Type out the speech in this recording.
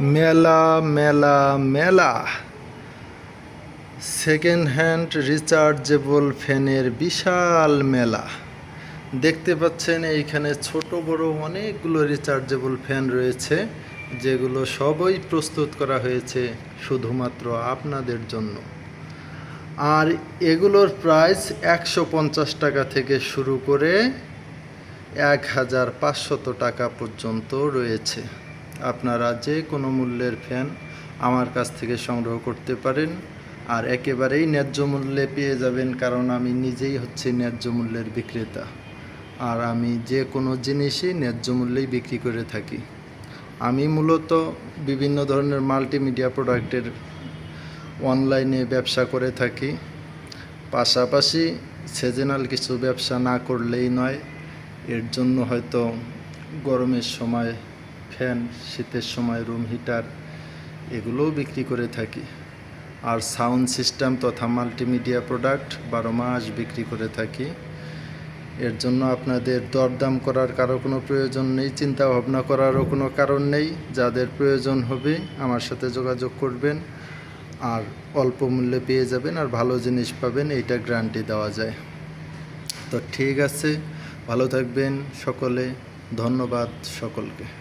মেলা মেলা মেলা। সেকেন্ড হ্যান্ড রিচার্জেবল ফ্যানের বিশাল মেলা। দেখতে পাচ্ছেন, এইখানে ছোট, বড় অনেকগুলো রিচার্জেবল ফ্যান রয়েছে, যেগুলো সবই প্রস্তুত করা হয়েছে শুধুমাত্র আপনাদের জন্য। আর এগুলোর প্রাইস একশো পঞ্চাশ টাকা থেকে শুরু করে এক হাজার পাঁচশত টাকা পর্যন্ত রয়েছে। আপনারা যে কোনো মূল্যের ফ্যান আমার কাছ থেকে সংগ্রহ করতে পারেন। আর একেবারেই ন্যায্য মূল্যে পেয়ে যাবেন কারণ আমি নিজেই হচ্ছে ন্যায্য মূল্যের বিক্রেতা। আর আমি যে কোনো জিনিসই ন্যায্য মূল্যেই বিক্রি করে থাকি। আমি মূলত বিভিন্ন ধরনের মাল্টিমিডিয়া প্রোডাক্টের অনলাইনে ব্যবসা করে থাকি। পাশাপাশি সিজনাল কিছু ব্যবসা না করলেই নয়, এর জন্য হয়তো গরমের সময় ফ্যান, শীতের সময় রুম হিটার এগুলোও বিক্রি করে থাকি। আর সাউন্ড সিস্টেম তথা মাল্টিমিডিয়া প্রোডাক্ট বারো মাস বিক্রি করে থাকি। এর জন্য আপনাদের দরদাম করার কারও কোনো প্রয়োজন নেই চিন্তা ভাবনা করারও কোনো কারণ নেই। যাদের প্রয়োজন হবে আমার সাথে যোগাযোগ করবেন। আর অল্প মূল্যে পেয়ে যাবেন আর ভালো জিনিস পাবেন, এইটা গ্যারান্টি দেওয়া যায়। তো ঠিক আছে, ভালো থাকবেন সকলে, ধন্যবাদ সকলকে।